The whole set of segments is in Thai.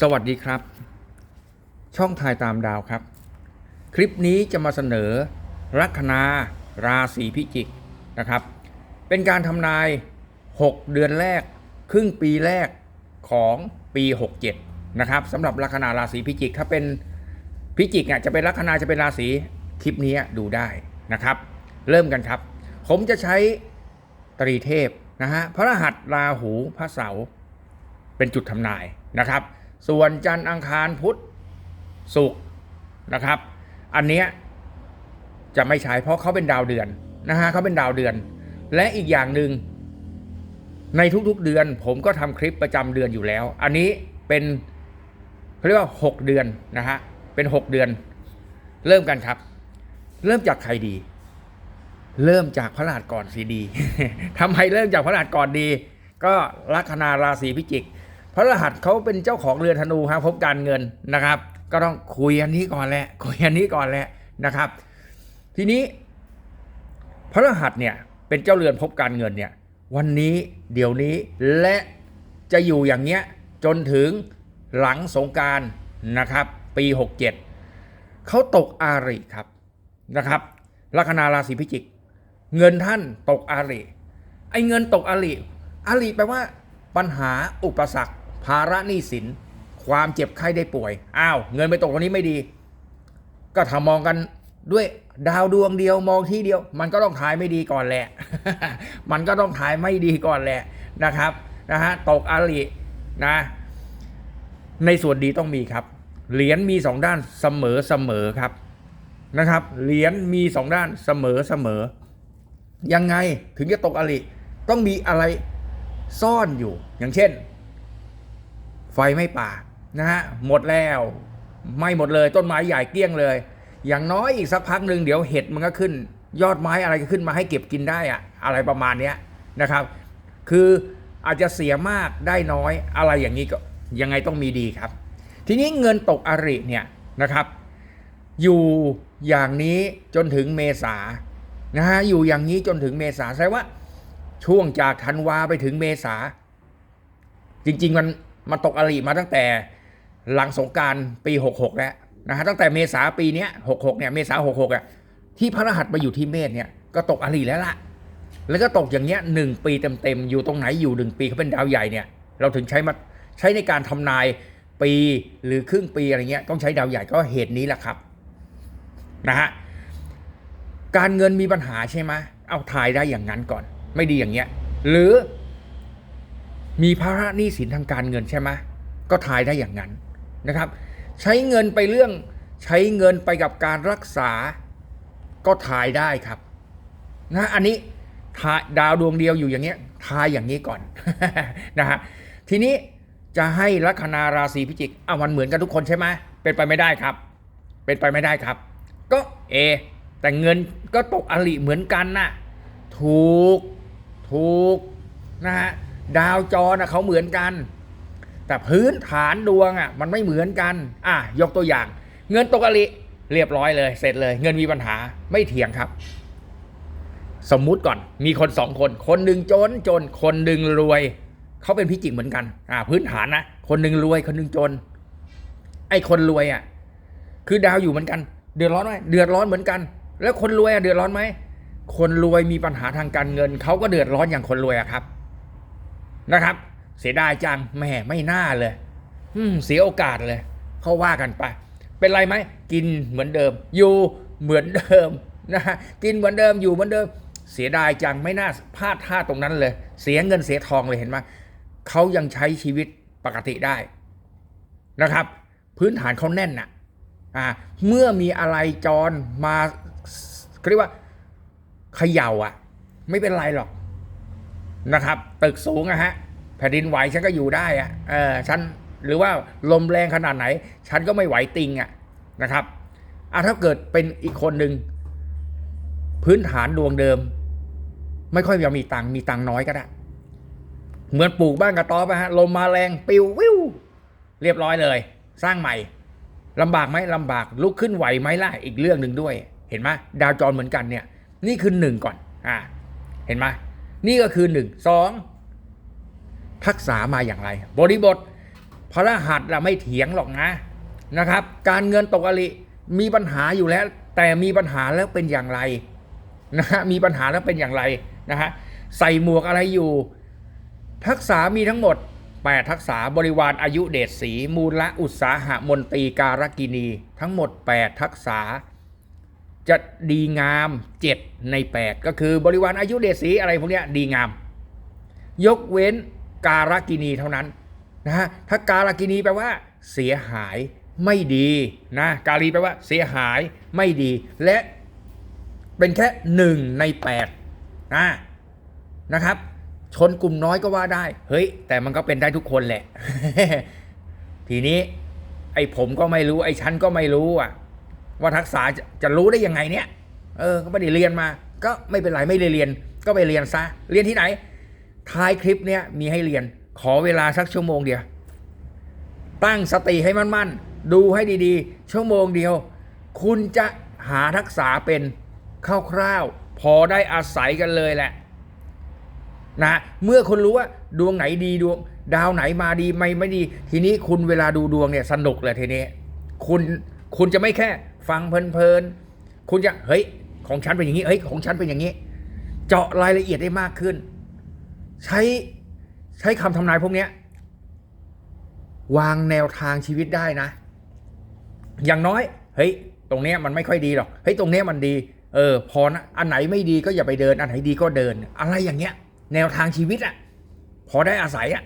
สวัสดีครับ ช่องทายตามดาวครับ คลิปนี้จะมาเสนอ ลัคนาราศีพิจิกนะครับ เป็นการทำนาย 6 เดือนแรก ครึ่งปีแรกของปี 67 นะครับสำหรับลัคนาราศีพิจิก ถ้าเป็นพิจิกอะจะเป็นลัคนาจะเป็นราศีคลิปนี้ดูได้นะครับ เริ่มกันครับ ผมจะใช้ตรีเทพนะฮะพระรหัสราหูพระเสาร์เป็นจุดทำนายนะครับ ส่วนจันทร์อังคารพุธศุกร์นะครับ อันเนี้ยจะไม่ใช้เพราะเขาเป็นดาวเดือนนะฮะเขาเป็นดาวเดือน และอีกอย่างหนึ่งในทุกๆเดือน ผมก็ทำคลิปประจำเดือนอยู่แล้ว อันนี้เป็นเขาเรียกว่า 6 เดือนนะฮะเป็น 6 เดือน เริ่มกันครับ เริ่มจากใครดี เริ่มจากพระรหัสก่อนสีดีทำไมเริ่มจากพระรหัสก่อนดี ก็ลัคนาราศีพิจิก พระรหัสเขาเป็นเจ้าของเรือธนูครับพบการเงินนะครับ ก็ต้องคุยอันนี้ก่อนแหละคุยอันนี้ก่อนแหละนะครับ ทีนี้ พระรหัสเนี่ยเป็นเจ้าเรือนพบการเงินเนี่ยวันนี้เดี๋ยวนี้และจะอยู่อย่างเงี้ยจนถึงหลังสงการนะครับ ปี 67เขาตกอาริครับนะครับลัคนาราศีพิจิก เงินท่านตกอาริไอเงินตกอาริอาริแปลว่าปัญหาอุปสรรค ภาระหนี้สิน ความเจ็บไข้ได้ป่วย อ้าว เงินไปตกตรงนี้ไม่ดี ก็ถ้ามองกันด้วยดาวดวงเดียวมองที่เดียว มันก็ต้องทายไม่ดีก่อนแหละ มันก็ต้องทายไม่ดีก่อนแหละนะครับนะฮะตกอารินะ ในส่วนดีต้องมีครับ เหรียญมีสองด้านเสมอเสมอครับนะครับ เหรียญมีสองด้านเสมอเสมอยังไงถึงจะตกอริต้องมีอะไรซ่อนอยู่อย่างเช่น ไฟไม่ป่านะฮะหมดแล้วไม่หมดเลยต้นไม้ใหญ่เกลี้ยงเลย อย่างน้อยอีกสักพักหนึ่งเดี๋ยวเห็ดมันก็ขึ้น ยอดไม้อะไรก็ขึ้นมาให้เก็บกินได้อะอะไรประมาณเนี้ยนะครับ คืออาจจะเสียมากได้น้อยอะไรอย่างนี้ก็ยังไงต้องมีดีครับ ทีนี้เงินตกอริเนี่ยนะครับ อยู่อย่างนี้จนถึงเมษานะฮะอยู่อย่างนี้จนถึงเมษาแสดงว่าช่วงจากธันวาไปถึงเมษา จริง ๆ มัน มันตกอริมาตั้งแต่หลังสงการปี 66 แล้วนะฮะตั้งแต่เมษาปีนี้66 เนี่ยเมษา66อะที่พระรหัสมาอยู่ที่เมษเนี่ยก็ตกอริแล้วล่ะ แล้วก็ตกอย่างเงี้ยหนึ่งปีเต็มๆอยู่ตรงไหนอยู่หนึ่งปีเขาเป็นดาวใหญ่เนี่ยเราถึงใช้มาใช้ในการทำนายปีหรือครึ่งปีอะไรเงี้ยต้องใช้ดาวใหญ่ก็เหตุนี้แหละครับนะฮะการเงินมีปัญหาใช่ไหมเอาทายได้อย่างนั้นก่อน ไม่ดีอย่างเงี้ย หรือ มีภาระหนี้สินทางการเงินใช่ไหมก็ทายได้อย่างนั้นนะครับ ใช้เงินไปเรื่องใช้เงินไปกับการรักษาก็ทายได้ครับนะอันนี้ทายดาวดวงเดียวอยู่อย่างเงี้ยทายอย่างนี้ก่อนนะฮะทีนี้จะให้ลัคนาราศีพิจิกอะมันเหมือนกันทุกคนใช่ไหมเป็นไปไม่ได้ครับ เป็นไปไม่ได้ครับ ก็เอ แต่เงินก็ตกอลิเหมือนกันน่ะถูกถูกนะฮะ ดาวจรนะเขาเหมือนกัน แต่พื้นฐานดวงอะมันไม่เหมือนกัน อะยกตัวอย่าง เงินตกอลิเรียบร้อยเลย เสร็จเลย เงินมีปัญหาไม่เถียงครับ สมมุติก่อนมีคนสองคน คนหนึ่งจนจน คนหนึ่งรวย เขาเป็นพิจิกเหมือนกัน อ่า พื้นฐานนะคนหนึ่งรวยคนหนึ่งจน ไอ้คนรวยอะ คือดาวอยู่เหมือนกัน เดือดร้อนไหมเดือดร้อนเหมือนกัน แล้วคนรวยอะเดือดร้อนไหมคนรวยมีปัญหาทางการเงินเขาก็เดือดร้อนอย่างคนรวยอะครับ นะครับ เสียดายจังแหม่ไม่น่าเลยอืมเสียโอกาสเลยเขาว่ากันไป เป็นไรไหมกินเหมือนเดิม อยู่เหมือนเดิมนะฮะกินเหมือนเดิมอยู่เหมือนเดิม เสียดายจังไม่น่าพลาดท่าตรงนั้นเลย เสียเงินเสียทองเลยเห็นไหมเขายังใช้ชีวิตปกติได้นะครับ พื้นฐานเขาแน่นน่ะอ่าเมื่อมีอะไรจรมาเรียกว่าเขย่าอะ ไม่เป็นไรหรอก นะครับ ตึกสูงอะฮะแผ่นดินไหวฉันก็อยู่ได้อะเออฉันหรือว่าลมแรงขนาดไหน ฉันก็ไม่ไหวติงอะนะครับอะถ้าเกิดเป็นอีกคนหนึ่งพื้นฐานดวงเดิม ไม่ค่อยจะมีตังมีตังน้อยก็ได้ เหมือนปลูกบ้านกระต๊อบอะฮะลมมาแรงปิววิวเรียบร้อยเลย สร้างใหม่ลำบากไหมลำบากลุกขึ้นไหวไหมล่ะอีกเรื่องหนึ่งด้วย เห็นไหมดาวจรเหมือนกันเนี่ย นี่คือหนึ่งก่อน อ่า เห็นไหม นี่ก็คือหนึ่งสองทักษะมาอย่างไร บริบทพระรหัสเราไม่เถียงหรอกนะนะครับ การเงินตกอริมีปัญหาอยู่แล้ว แต่มีปัญหาแล้วเป็นอย่างไรนะฮะมีปัญหาแล้วเป็นอย่างไรนะฮะใส่หมวกอะไรอยู่ ทักษะมีทั้งหมด8ทักษะบริวารอายุเดชศรีมูลละอุตสาหะมนตรีการกินี ทั้งหมด 8 ทักษะ จะดีงาม 7 ใน 8 ก็คือบริวารอายุเดชศรีอะไรพวกนี้ดีงาม ยกเว้นการกินีเท่านั้นนะฮะถ้าการกินีแปลว่า เสียหายไม่ดีนะการีแปลว่า เสียหายไม่ดี และเป็นแค่หนึ่งในแปดนะนะครับ ชนกลุ่มน้อยก็ว่าได้ เฮ้ย แต่มันก็เป็นได้ทุกคนแหละ ทีนี้ ไอ้ผมก็ไม่รู้ ไอ้ฉันก็ไม่รู้อะ ว่าทักษะจะจะรู้ได้ยังไงเนี่ย เออ ก็ไม่ได้เรียนมา ก็ไม่เป็นไรไม่ได้เรียน ก็ไปเรียนซะ เรียนที่ไหน ท้ายคลิปเนี้ยมีให้เรียน ขอเวลาสักชั่วโมงเดียว ตั้งสติให้มั่นๆ ดูให้ดีๆ ชั่วโมงเดียว คุณจะหาทักษะเป็นคร่าวๆ พอได้อาศัยกันเลยแหละนะ เมื่อคุณรู้ว่าดวงไหนดีดวง ดาวไหนมาดีไม่ไม่ดี ทีนี้คุณเวลาดูดวงเนี่ยสนุกเลยทีนี้ คุณคุณจะไม่แค่ ฟังเพลินๆคุณจะเฮ้ยของฉันเป็นอย่างนี้เฮ้ยของฉันเป็นอย่างนี้ เจาะรายละเอียดได้มากขึ้น ใช้ใช้คำทำนายพวกเนี้ยวางแนวทางชีวิตได้นะ อย่างน้อย เฮ้ย ตรงเนี้ยมันไม่ค่อยดีหรอก เฮ้ย ตรงเนี้ยมันดี เออ พอนะ อันไหนไม่ดีก็อย่าไปเดิน อันไหนดีก็เดิน อะไรอย่างเงี้ย แนวทางชีวิตอะพอได้อาศัยอะ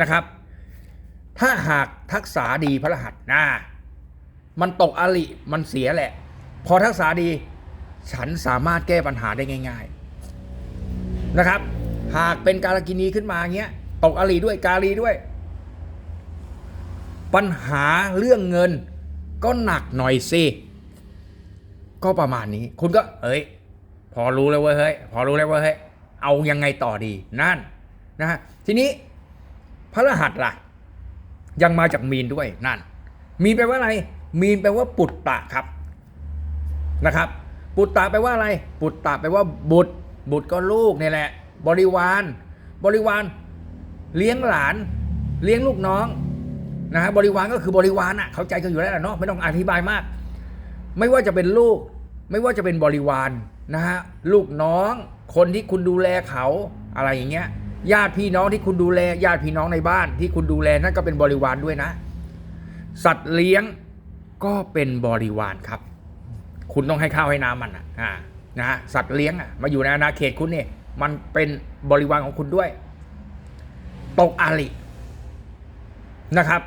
นะครับ ถ้าหากทักษะดีพระรหัสนะ มันตกอลิมันเสียแหละ พอทักษะดี ฉันสามารถแก้ปัญหาได้ง่าย ๆนะครับ หากเป็นการกินีขึ้นมาเงี้ย ตกอลีด้วยกาลีด้วย ปัญหาเรื่องเงินก็หนักหน่อยสิก็ประมาณนี้ คุณก็ เอ้ย พอรู้แล้วเว้ยเฮ้ยพอรู้แล้วเว้ยเฮ้ยเอายังไงต่อดีนั่นนะฮะทีนี้พระรหัสล่ะ ยังมาจากมีนด้วยนั่น มีนแปลว่าอะไร มีนแปลว่าปุตตะครับนะครับ ปุตตะแปลว่าอะไร ปุตตะแปลว่าบุตร บุตรก็ลูกนี่แหละ บริวาร บริวาร เลี้ยงหลาน เลี้ยงลูกน้องนะฮะบริวารก็คือบริวารอะเข้าใจกันอยู่แล้วเนาะไม่ต้องอธิบายมาก ไม่ว่าจะเป็นลูก ไม่ว่าจะเป็นบริวารนะฮะลูกน้อง คนที่คุณดูแลเขาอะไรอย่างเงี้ยญาติพี่น้องที่คุณดูแลญาติพี่น้องในบ้าน ที่คุณดูแลนั่นก็เป็นบริวารด้วยนะ สัตว์เลี้ยง ก็เป็นบริวารครับ คุณต้องให้ข้าวให้น้ำมันอะนะฮะสัตว์เลี้ยงอะมาอยู่ในอาณาเขตคุณเนี่ยมันเป็นบริวารของคุณด้วย ตกอาลินะครับ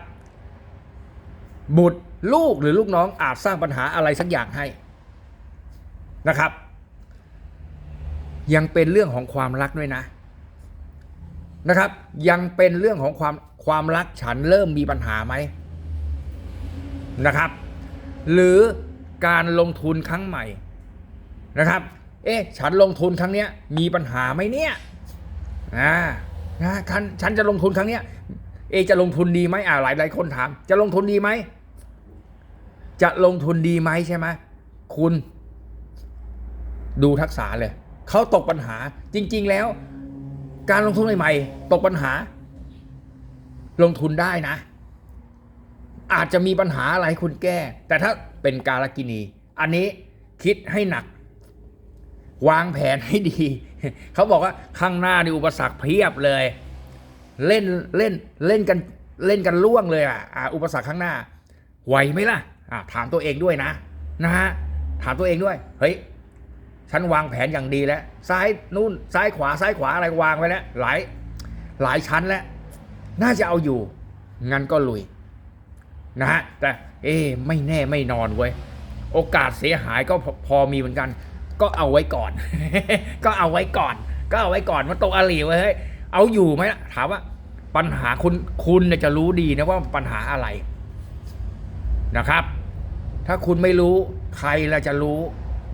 บุตรลูกหรือลูกน้องอาจสร้างปัญหาอะไรสักอย่างให้นะครับ ยังเป็นเรื่องของความรักด้วยนะนะครับ ยังเป็นเรื่องของความความรักฉันเริ่มมีปัญหาไหมนะครับ หรือการลงทุนครั้งใหม่นะครับ เอ๊ะ ฉันลงทุนครั้งเนี้ยมีปัญหาไหมเนี่ยอ่านะฉันฉันจะลงทุนครั้งเนี้ย เอจะลงทุนดีไหมอ่าหลายหลายคนถาม จะลงทุนดีไหม จะลงทุนดีไหมใช่ไหมคุณ ดูทักษะเลยเขาตกปัญหาจริง ๆ แล้ว การลงทุนใหม่ๆตกปัญหา ลงทุนได้นะ อาจจะมีปัญหาอะไรคุณแก้ แต่ถ้าเป็นการกินี อันนี้คิดให้หนัก วางแผนให้ดี เขาบอกว่าข้างหน้านี่อุปสรรคเพียบเลย เล่นเล่นเล่นกันเล่นกันล่วงเลยอะอ่าอุปสรรคข้างหน้า ไหวไหมล่ะอ่าถามตัวเองด้วยนะ นะฮะถามตัวเองด้วย เฮ้ยฉันวางแผนอย่างดีแล้ว ซ้ายนู่นซ้ายขวาซ้ายขวาอะไรวางไว้แล้วหลายหลายชั้นแล้ว น่าจะเอาอยู่ งั้นก็ลุย นะฮะแต่เอ๊ไม่แน่ไม่นอนเว้ยโอกาสเสียหายก็พอพอมีเหมือนกัน ก็เอาไว้ก่อน ก็เอาไว้ก่อน ก็เอาไว้ก่อนมันตกอลีไว้เฮ้ยเอาอยู่ไหมถามว่า ปัญหาคุณคุณจะรู้ดีนะว่าปัญหาอะไรนะครับ ถ้าคุณไม่รู้ใครละจะรู้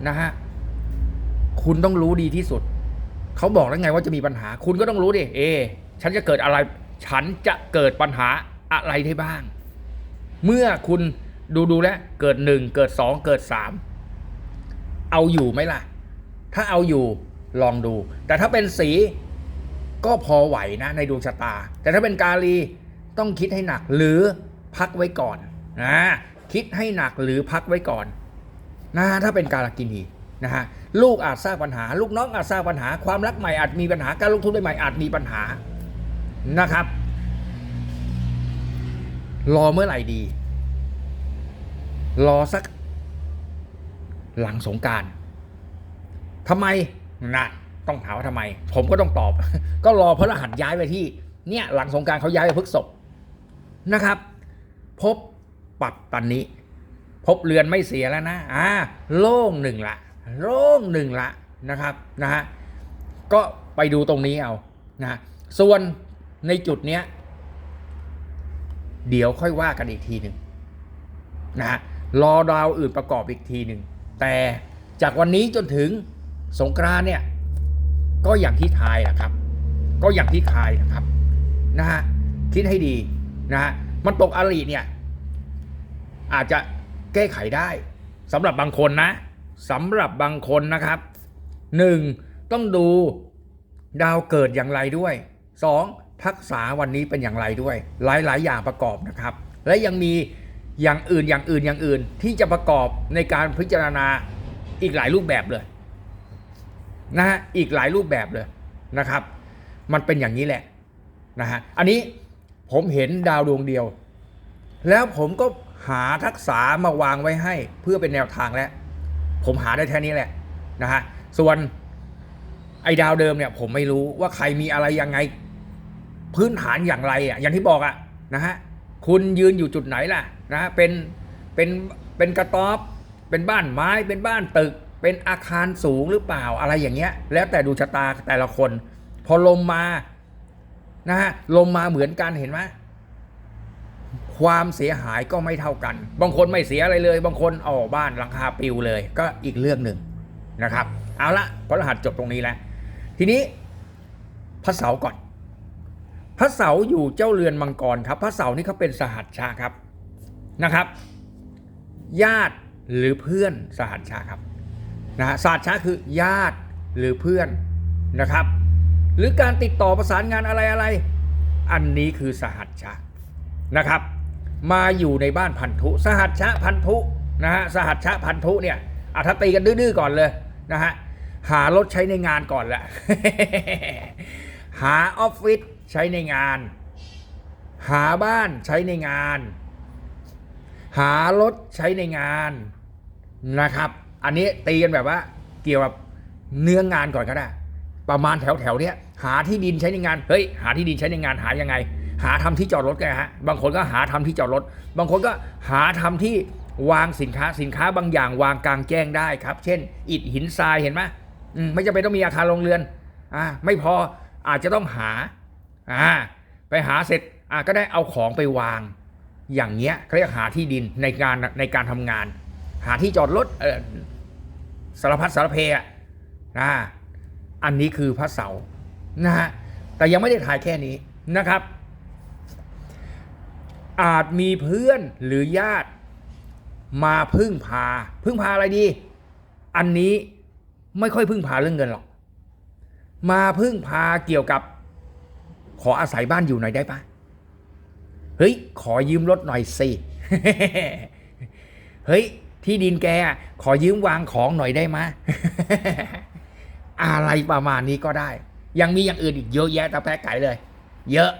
นะฮะคุณต้องรู้ดีที่สุด เขาบอกแล้วไงว่าจะมีปัญหา คุณก็ต้องรู้ดิเอ ฉันจะเกิดอะไร ฉันจะเกิดปัญหาอะไรได้บ้าง เมื่อคุณดูดูแลเกิดหนึ่งเกิดสองเกิดสามเอาอยู่ไหมล่ะ ถ้าเอาอยู่ลองดู แต่ถ้าเป็นสีก็พอไหวนะในดวงชะตา แต่ถ้าเป็นกาลีต้องคิดให้หนักหรือพักไว้ก่อนนะคิดให้หนักหรือพักไว้ก่อนนะถ้าเป็นการกินีนะฮะลูกอาจสร้างปัญหา ลูกน้องอาจสร้างปัญหา ความรักใหม่อาจมีปัญหาการลงทุนใหม่อาจมีปัญหานะครับ รอเมื่อไหร่ดี รอสัก หลังสงการทำไมนะต้องถามว่าทำไม ผมก็ต้องตอบ ก็รอพระรหัสย้ายไปที่ เนี่ย หลังสงการเขาย้ายไปพฤกษบนะครับ พบปัตตานิพบเรือนไม่เสียแล้วนะ อ่า โล่งหนึ่งละ โล่งหนึ่งละนะครับ นะฮะ ก็ไปดูตรงนี้เอา นะ ส่วนในจุดเนี้ย เดี๋ยวค่อยว่ากันอีกทีหนึ่งนะฮะรอดาวอื่นประกอบอีกทีหนึ่งแต่จากวันนี้จนถึงสงกรานต์เนี่ยก็อย่างที่ทายนะครับ ก็อย่างที่ทายนะครับนะฮะคิดให้ดีนะฮะมันตกอริเนี่ยอาจจะแก้ไขได้สำหรับบางคนนะสำหรับบางคนนะครับหนึ่งต้องดูดาวเกิดอย่างไรด้วยสอง ทักษะวันนี้เป็นอย่างไรด้วย หลาย ๆ อย่างประกอบนะครับ และยังมีอย่างอื่นอย่างอื่นอย่างอื่นที่จะประกอบในการพิจารณาอีกหลายรูปแบบเลยนะฮะอีกหลายรูปแบบเลยนะครับ มันเป็นอย่างนี้แหละนะฮะอันนี้ผมเห็นดาวดวงเดียว แล้วผมก็หาทักษะมาวางไว้ให้เพื่อเป็นแนวทางแล้ว ผมหาได้แค่นี้แหละนะฮะส่วนไอ้ดาวเดิมเนี่ยผมไม่รู้ว่าใครมีอะไรยังไง พื้นฐานอย่างไรอะอย่างที่บอกอะนะฮะคุณยืนอยู่จุดไหนล่ะนะฮะเป็นเป็นเป็นกระต๊อบเป็นบ้านไม้เป็นบ้านตึก เป็นอาคารสูงหรือเปล่าอะไรอย่างเงี้ย แล้วแต่ดูชะตาแต่ละคน พอลมมานะฮะลมมาเหมือนกันเห็นไหมความเสียหายก็ไม่เท่ากัน บางคนไม่เสียอะไรเลย บางคนเอบ้านหลังคาปิวเลย ก็อีกเรื่องหนึ่งนะครับ เอาละพระรหัสจบตรงนี้แล้ว ทีนี้พระเสาร์ก่อน พระเสาร์อยู่เจ้าเรือนมังกรครับ พระเสาร์นี่เขาเป็นสหัชชาครับนะครับ ญาติหรือเพื่อนสหัชชาครับนะฮะสหัชชาคือญาติหรือเพื่อนนะครับ หรือการติดต่อประสานงานอะไรอะไร อันนี้คือสหัชชานะครับ มาอยู่ในบ้านพันธุ สหัชชะพันธุนะฮะสหัชชะพันธุเนี่ยอะถ้าตีกันดื้อๆก่อนเลยนะฮะหารถใช้ในงานก่อนแหละหาออฟฟิศ ใช้ในงาน หาบ้านใช้ในงาน หารถใช้ในงานนะครับ อันนี้ตีกันแบบว่า เกี่ยวกับเนื้องานก่อนก็ได้ประมาณแถวแถวเนี้ยหาที่ดินใช้ในงานเฮ้ยหาที่ดินใช้ในงานหายังไง หาทำที่จอดรถกันฮะบางคนก็หาทำที่จอดรถ บางคนก็หาทำที่วางสินค้าสินค้าบางอย่างวางกลางแจ้งได้ครับ เช่น อิฐหินทรายเห็นไหมไม่จำเป็นต้องมีอาคารโรงเรือนอ่าไม่พออาจจะต้องหา อ่าไปหาเสร็จอ่าก็ได้เอาของไปวาง อย่างเงี้ยเขาเรียกหาที่ดินในการในการทำงาน หาที่จอดรถเออสารพัดสารเพอะอ่าอันนี้คือพระเสานะฮะแต่ยังไม่ได้ถ่ายแค่นี้นะครับ อาจมีเพื่อนหรือญาติมาพึ่งพา พึ่งพาอะไรดี อันนี้ไม่ค่อยพึ่งพาเรื่องเงินหรอก มาพึ่งพาเกี่ยวกับ ขออาศัยบ้านอยู่หน่อยได้ปะเฮ้ย ขอยืมรถหน่อยสิเฮ้ย ที่ดินแกขอยืมวางของหน่อยได้ไหมอะไรประมาณนี้ก็ได้ ยังมีอย่างอื่นอีกเยอะแยะตะแปะไก่เลย เยอะ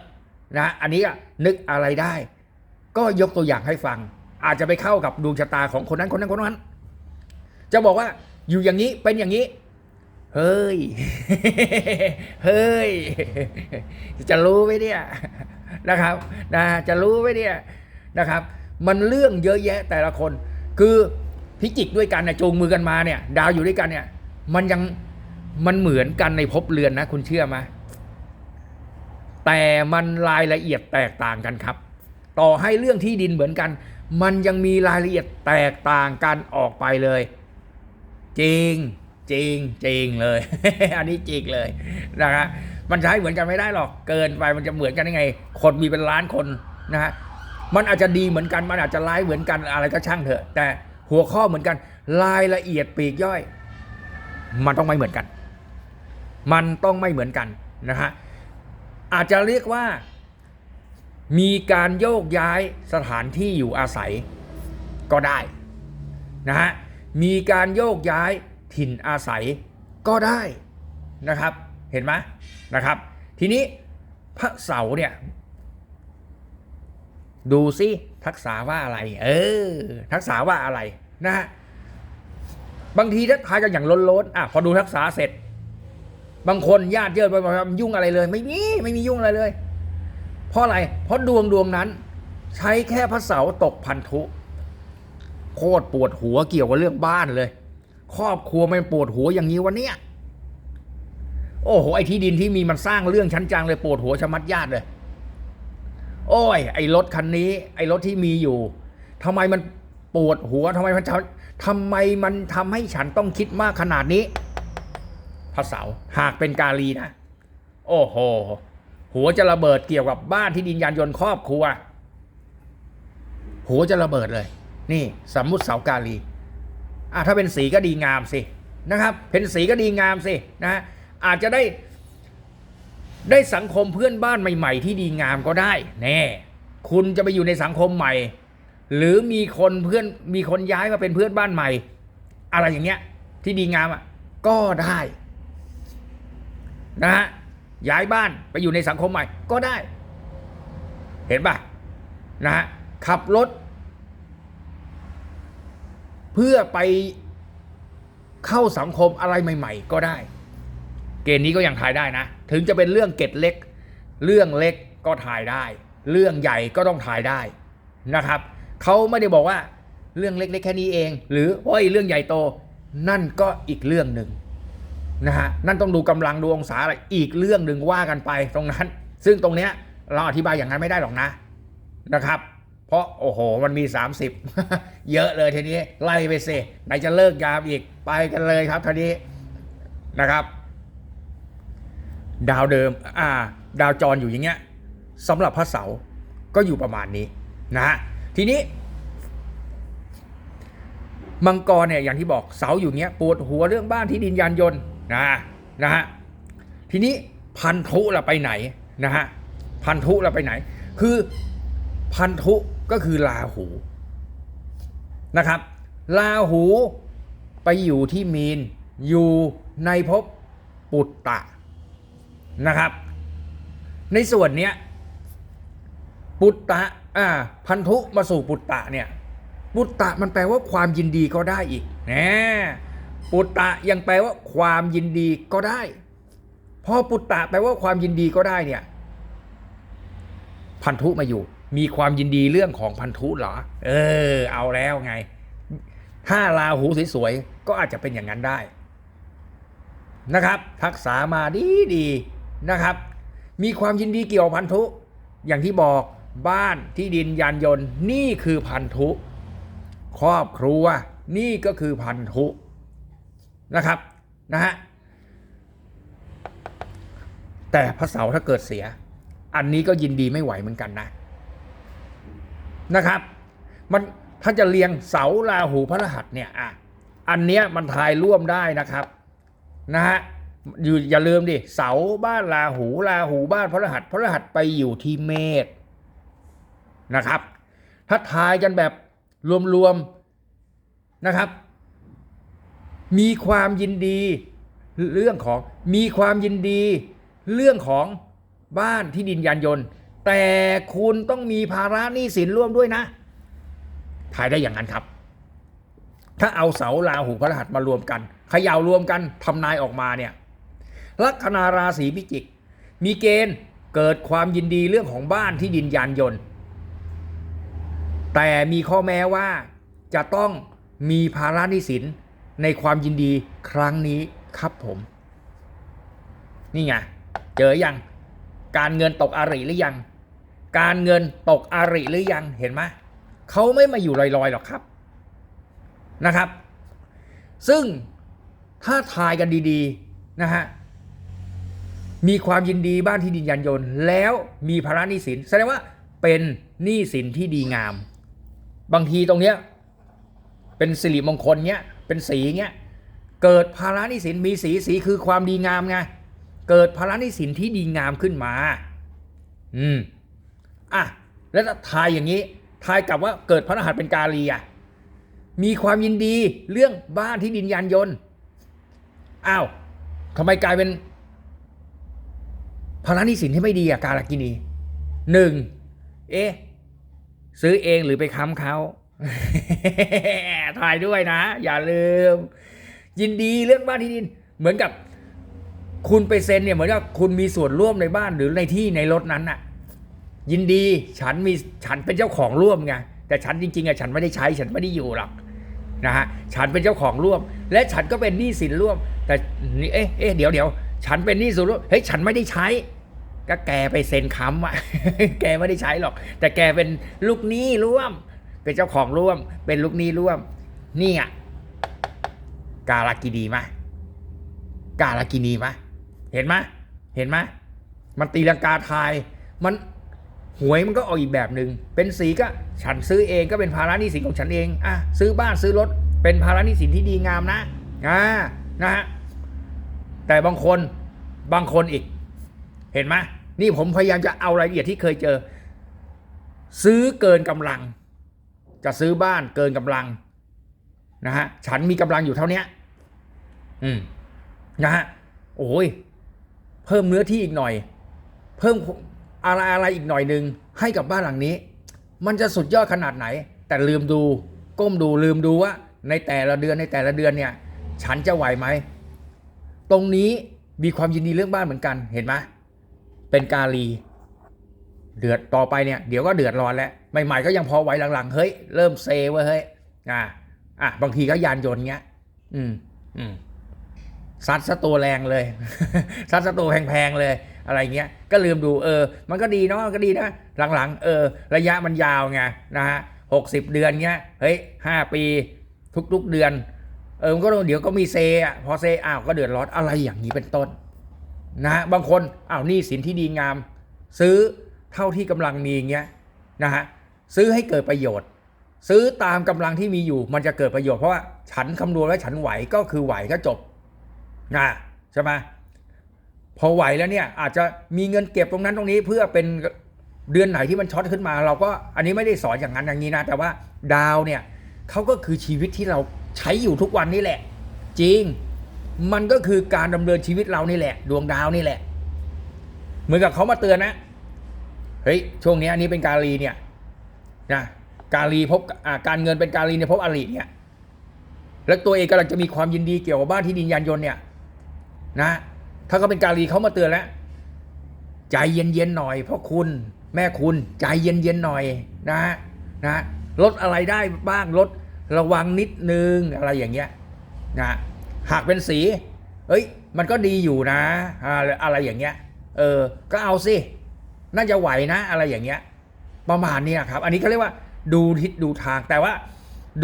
นะ อันนี้นึกอะไรได้ ก็ยกตัวอย่างให้ฟัง อาจจะไปเข้ากับดวงชะตาของคนนั้นคนนั้นคนนั้น จะบอกว่าอยู่อย่างนี้เป็นอย่างนี้ เฮ้ย เฮ้ย จะรู้ไหมเนี่ยนะครับนะจะรู้ไหมเนี่ยนะครับ มันเรื่องเยอะแยะแต่ละคน คือพิจิกด้วยกันนี่ยจูงมือกันมาเนี่ย ดาวอยู่ด้วยกันเนี่ย มันยังมันเหมือนกันในภพเรือนนะ คุณเชื่อไหมแต่มันรายละเอียดแตกต่างกันครับ ต่อให้เรื่องที่ดินเหมือนกัน มันยังมีรายละเอียดแตกต่างกันออกไปเลย จริง จริงจริงเลย อันนี้จริงเลยนะฮะมันใช้เหมือนกันไม่ได้หรอกเกินไปมันจะเหมือนกันได้ไง คนมีเป็นล้านคนนะฮะมันอาจจะดีเหมือนกันมันอาจจะร้ายเหมือนกันอะไรก็ช่างเถอะ แต่หัวข้อเหมือนกันรายละเอียดปีกย่อย มันต้องไม่เหมือนกัน มันต้องไม่เหมือนกันนะฮะอาจจะเรียกว่ามีการโยกย้ายสถานที่อยู่อาศัยก็ได้นะฮะมีการโยกย้าย ถิ่นอาศัยก็ได้นะครับ เห็นไหมนะครับ ทีนี้พระเสาร์เนี่ย ดูซิทักษะว่าอะไร เออ ทักษะว่าอะไรนะฮะบางทีถ้าทายกันอย่างล้นๆอะพอดูทักษะเสร็จ บางคนญาติเยอะไปบอกว่ายุ่งอะไรเลย ไม่มีไม่มียุ่งอะไรเลย เพราะอะไร เพราะดวงดวงนั้น ใช้แค่พระเสาร์ตกพันธุโคตรปวดหัวเกี่ยวกับเรื่องบ้านเลย ครอบครัวมันปวดหัวอย่างนี้วันเนี้ยโอ้โหไอ้ที่ดินที่มีมันสร้างเรื่องชั้นจังเลยปวดหัวชะมัดญาติเลย โอ้ย ไอ้รถคันนี้ ไอ้รถที่มีอยู่ทำไมมันปวดหัวทำไมมันทำทำไมมันทำให้ฉันต้องคิดมากขนาดนี้พระเสาร์หากเป็นกาลีนะ โอ้โห หัวจะระเบิดเกี่ยวกับบ้านที่ดินยานยนต์ครอบครัว หัวจะระเบิดเลย นี่ สมมุติเสากาลี อะถ้าเป็นสีก็ดีงามสินะครับ เป็นสีก็ดีงามสินะอาจจะได้ ได้สังคมเพื่อนบ้านใหม่ ๆ ที่ดีงามก็ได้แน่คุณจะไปอยู่ในสังคมใหม่ หรือมีคนเพื่อนมีคนย้ายมาเป็นเพื่อนบ้านใหม่ อะไรอย่างเงี้ย ที่ดีงามอะก็ได้นะฮะย้ายบ้านไปอยู่ในสังคมใหม่ก็ได้ เห็นป่ะนะฮะขับรถ พื่อไปเข้าสังคมอะไรใหม่ ๆ ก็ได้ เกณฑ์นี้ก็ยังทายได้นะ ถึงจะเป็นเรื่องเกตเล็ก เรื่องเล็กก็ทายได้ เรื่องใหญ่ก็ต้องทายได้นะครับเขาไม่ได้บอกว่าเรื่องเล็กๆแค่นี้เอง หรือโอ้ยเรื่องใหญ่โต นั่นก็อีกเรื่องหนึ่งนะฮะนั่นต้องดูกำลังดูองศาอะไรอีกเรื่องหนึ่งว่ากันไปตรงนั้น ซึ่งตรงเนี้ยเราอธิบายอย่างนั้นไม่ได้หรอกนะนะครับ เพราะโอ้โหมันมี 30 เยอะเลยทีนี้ไล่ไปสิไหนจะเลิกยามอีกไปกันเลยครับทีนี้นะครับ ดาวเดิมอ่าดาวจรอยู่อย่างเงี้ยสำหรับพระเสาก็อยู่ประมาณนี้นะฮะทีนี้ มังกรเนี่ยอย่างที่บอกเสาอยู่เงี้ยปวดหัวเรื่องบ้านที่ดินยานยนต์นะนะฮะทีนี้พันธุเราไปไหนนะฮะพันธุเราไปไหน คือพันธุ ก็คือลาหูนะครับลาหูไปอยู่ที่มีนอยู่ในภพปุตตะนะครับ ในส่วนเนี้ยปุตตะอ่าพันธุมาสู่ปุตตะเนี่ยปุตตะมันแปลว่าความยินดีก็ได้อีกแหมปุตตะยังแปลว่าความยินดีก็ได้พอปุตตะแปลว่าความยินดีก็ได้เนี่ย พันธุมาอยู่ มีความยินดีเรื่องของพันธุเหรอ เออ เอาแล้วไง ถ้าราหูสวยๆ ก็อาจจะเป็นอย่างนั้นได้ นะครับ ทักษามาดีดีๆนะครับ มีความยินดีเกี่ยวกับพันธุ อย่างที่บอกบ้านที่ดินยานยนต์ นี่คือพันธุ ครอบครัว นี่ก็คือพันธุนะครับนะฮะแต่พระเสาร์ถ้าเกิดเสีย อันนี้ก็ยินดีไม่ไหวเหมือนกันนะ นะครับ มันถ้าจะเรียงเสาราหูพระรหัสเนี่ยอะอันเนี้ยมันทายร่วมได้นะครับนะฮะอยู่อย่าลืมดิเสาบ้านราหูราหูบ้านพระรหัสพระรหัสไปอยู่ที่เมษนะครับ ถ้าทายกันแบบรวมๆนะครับ มีความยินดี เรื่องของมีความยินดี เรื่องของบ้านที่ดินยานยนต์ แต่คุณต้องมีภาระหนี้สินร่วมด้วยนะทายได้อย่างนั้นครับ ถ้าเอาเสาราหูพระรหัสมารวมกันเขย่ารวมกันทำนายออกมาเนี่ยลัคนาราศีพิจิก มีเกณฑ์เกิดความยินดีเรื่องของบ้านที่ดินยานยนต์ แต่มีข้อแม้ว่าจะต้องมีภาระหนี้สินในความยินดีครั้งนี้ครับผม นี่ไง เจอยัง การเงินตกอาริหรือยัง การเงินตกอาริหรือยังเห็นไหมเขาไม่มาอยู่ลอยๆหรอกครับนะครับ ซึ่งถ้าทายกันดีๆนะฮะมีความยินดีบ้านที่ดินยันยนต์ แล้วมีภาระหนี้สิน แสดงว่าเป็นหนี้สินที่ดีงาม บางทีตรงเนี้ยเป็นสิริมงคลเนี้ยเป็นสีเงี้ยเกิดภาระหนี้สินมีสีสีคือความดีงามไงเกิดภาระหนี้สินที่ดีงามขึ้นมา อืม อะแล้วทายอย่างนี้ทายกลับว่าเกิดพระรหัสเป็นกาลีอะมีความยินดีเรื่องบ้านที่ดินยานยนต์อ้าวทำไมกลายเป็นภาระหนี้สินที่ไม่ดีอะกาลกินีหนึ่งเอ๊ะซื้อเองหรือไปค้ำเขาถ่ายด้วยนะ อย่าลืม ยินดีเรื่องบ้านที่ดิน เหมือนกับ คุณไปเซ็นเนี่ยเหมือนกับคุณมีส่วนร่วมในบ้านหรือในที่ในรถนั้นน่ะ ยินดีฉันมีฉันเป็นเจ้าของร่วมไงแต่ฉันจริงๆอะฉันไม่ได้ใช้ฉันไม่ได้อยู่หรอกนะฮะฉันเป็นเจ้าของร่วม และฉันก็เป็นหนี้สินร่วม แต่เอ๊ะเอ๊ะเดี๋ยวเดี๋ยวฉันเป็นหนี้สินร่วมเฮ้ยฉันไม่ได้ใช้ก็แกไปเซ็นค้ำอะแกไม่ได้ใช้หรอก แต่แกเป็นลูกหนี้ร่วม เป็นเจ้าของร่วม เป็นลูกหนี้ร่วม นี่อะกาลากินีไหมกาลากินีไหมเห็นไหมเห็นไหมมันตีลังกาทายมัน หวยมันก็ออกอีกแบบหนึ่งเป็นสีก็ฉันซื้อเองก็เป็นภาระหนี้สินของฉันเองอะซื้อบ้านซื้อรถเป็นภาระหนี้สินที่ดีงามนะอ่านะฮะแต่บางคนบางคนอีก เห็นไหมนี่ผมพยายามจะเอารายละเอียดที่เคยเจอ ซื้อเกินกำลัง จะซื้อบ้านเกินกำลังนะฮะฉันมีกำลังอยู่เท่าเนี้ยอืมนะฮะโอ้ยเพิ่มเนื้อที่อีกหน่อย เพิ่ม อะไรอะไรอีกหน่อยหนึ่งให้กับบ้านหลังนี้ มันจะสุดยอดขนาดไหน แต่ลืมดูก้มดูลืมดูว่า ในแต่ละเดือนในแต่ละเดือนเนี่ยฉันจะไหวไหมตรงนี้มีความยินดีเรื่องบ้านเหมือนกันเห็นไหมเป็นกาลี เดือดต่อไปเนี่ยเดี๋ยวก็เดือดร้อนแล้วใหม่ๆก็ยังพอไหวหลังๆ เฮ้ย เริ่มเซเว้ยเฮ้ยอ่าอะบางทีก็ยานยนต์เงี้ย อืมอืมซัดซะตัวแรงเลยซัดซะตัวแพงๆเลย อะไรเงี้ยก็ลืมดูเออ มันก็ดีเนาะก็ดีนะหลังๆ เออ ระยะมันยาวไงนะฮะหกสิบเดือนเงี้ยเฮ้ยห้าปีทุกๆเดือน เออมันก็เดี๋ยวก็มีเซอะพอเซอ้าวก็เดือดร้อนอะไรอย่างนี้เป็นต้น นะฮะบางคนอ้าวนี่สินที่ดีงาม ซื้อเท่าที่กำลังมีเงี้ยนะฮะซื้อให้เกิดประโยชน์ ซื้อตามกำลังที่มีอยู่มันจะเกิดประโยชน์เพราะว่าฉันคำนวณว่าฉันไหวก็คือไหวก็จบนะใช่ไหม พอไหวแล้วเนี่ยอาจจะมีเงินเก็บตรงนั้นตรงนี้เพื่อเป็นเดือนไหนที่มันช็อตขึ้นมา เราก็อันนี้ไม่ได้สอนอย่างนั้นอย่างนี้นะ แต่ว่าดาวเนี่ยเขาก็คือชีวิตที่เราใช้อยู่ทุกวันนี่แหละ จริง มันก็คือการดำเนินชีวิตเรานี่แหละ ดวงดาวนี่แหละ เหมือนกับเขามาเตือนนะเฮ้ยช่วงนี้อันนี้เป็นกาลีเนี่ยนะกาลีพบการเงินเป็นกาลีเนี่ยพบอริเนี่ยแล้วตัวเองกำลังจะมีความยินดีเกี่ยวกับบ้านที่ดินยานยนต์เนี่ยนะ ถ้าเขาเป็นกาลีเขามาเตือนแล้ว ใจเย็นๆหน่อยเพราะคุณแม่คุณใจเย็นๆหน่อยนะนะลดอะไรได้บ้างลดระวังนิดนึงอะไรอย่างเงี้ยนะหากเป็นสี เอ้ย มันก็ดีอยู่นะ อะไรอะไรอย่างเงี้ย เออ ก็เอาสิ น่าจะไหวนะ อะไรอย่างเงี้ย ประมาณนี้ครับ อันนี้เขาเรียกว่า ดูทิศดูทาง แต่ว่า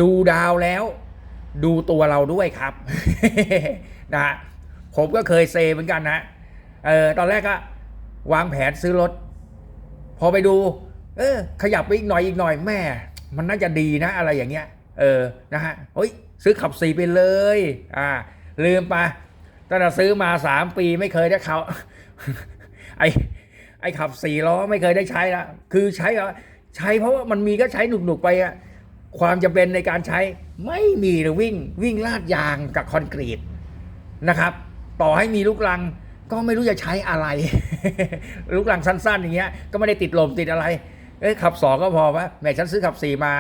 ดูดาวแล้ว ดูตัวเราด้วยครับ นะฮะ ผมก็เคยเซเหมือนกันนะเออตอนแรกก็วางแผนซื้อรถ พอไปดู เออ ขยับไปอีกหน่อยอีกหน่อยแม่ มันน่าจะดีนะอะไรอย่างเงี้ย เออนะฮะเฮ้ยซื้อขับสีไปเลย อ่า ลืมไปตั้งแต่ซื้อมาสามปีไม่เคยได้เขาไอไอขับสี่ล้อไม่เคยได้ใช้ละคือใช้เหรอใช้เพราะว่ามันมีก็ใช้หนุกๆไปอะความจำเป็นในการใช้ไม่มีเลยวิ่งวิ่งลาดยางกับคอนกรีตนะครับ ต่อให้มีลูกลังก็ไม่รู้จะใช้อะไร ลูกลังสั้น ๆ อย่างเงี้ย ก็ไม่ได้ติดลมติดอะไร เอ้ยขับสองก็พอวะแม่ฉันซื้อขับสี่มา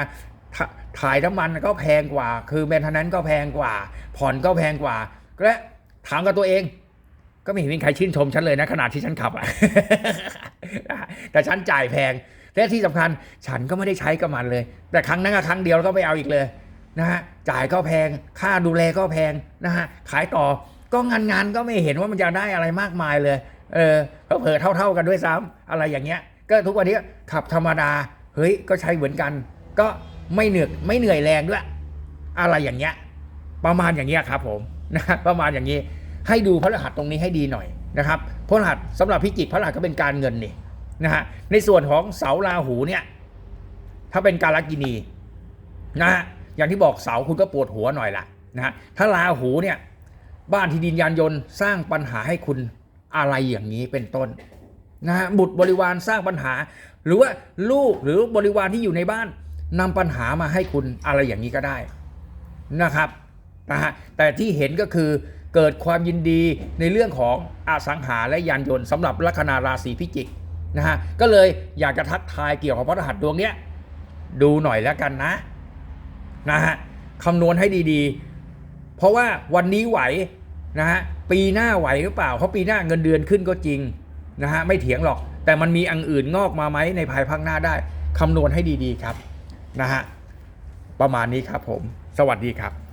ถ่ายน้ำมันก็แพงกว่า คือแมนเทนนั้นก็แพงกว่า ผ่อนก็แพงกว่า และถามกับตัวเอง ก็ไม่เห็นมีใครชื่นชมฉันเลยนะขนาดที่ฉันขับอะแต่ฉันจ่ายแพง และที่สำคัญฉันก็ไม่ได้ใช้กับมันเลย แต่ครั้งนั้นครั้งเดียวแล้วก็ไม่เอาอีกเลยนะฮะจ่ายก็แพง ค่าดูแลก็แพงนะฮะขายต่อ ก็งานงานก็ไม่เห็นว่ามันจะได้อะไรมากมายเลย เออเผลอเท่า ๆกันด้วยซ้ำอะไรอย่างเงี้ย ก็ทุกวันนี้ขับธรรมดา เฮ้ยก็ใช้เหมือนกัน ก็ไม่เหนื่อยไม่เหนื่อยแรงด้วย อะไรอย่างเงี้ย ประมาณอย่างเงี้ยครับผมนะประมาณอย่างนี้ ให้ดูพระรหัสตรงนี้ให้ดีหน่อยนะครับพระรหัสสำหรับพิจิกพระรหัสก็เป็นการเงินนี่นะฮะในส่วนของเสาราหูเนี่ย ถ้าเป็นการลกินีนะฮะอย่างที่บอกเสาคุณก็ปวดหัวหน่อยละนะฮะถ้าราหูเนี่ย บ้านที่ดินยานยนต์สร้างปัญหาให้คุณอะไรอย่างนี้เป็นต้นนะฮะบุตรบริวารสร้างปัญหา หรือว่าลูกหรือบริวารที่อยู่ในบ้านนำปัญหามาให้คุณอะไรอย่างนี้ก็ได้นะครับนะฮะแต่ที่เห็นก็คือเกิดความยินดีในเรื่องของอสังหาและยานยนต์สำหรับลัคนาราศีพิจิกนะฮะก็เลยอยากจะทักทายเกี่ยวกับพระรหัสดวงเนี้ยดูหน่อยแล้วกันนะนะฮะคำนวณให้ดีๆ ราะว่าวันนี้ไหวนะฮะปีหน้าไหวหรือเปล่า เพราะปีหน้าเงินเดือนขึ้นก็จริงนะฮะไม่เถียงหรอก แต่มันมีอังอื่นงอกมาไหมในภายภาคหน้าได้คำนวณให้ดีๆครับนะฮะประมาณนี้ครับผม สวัสดีครับ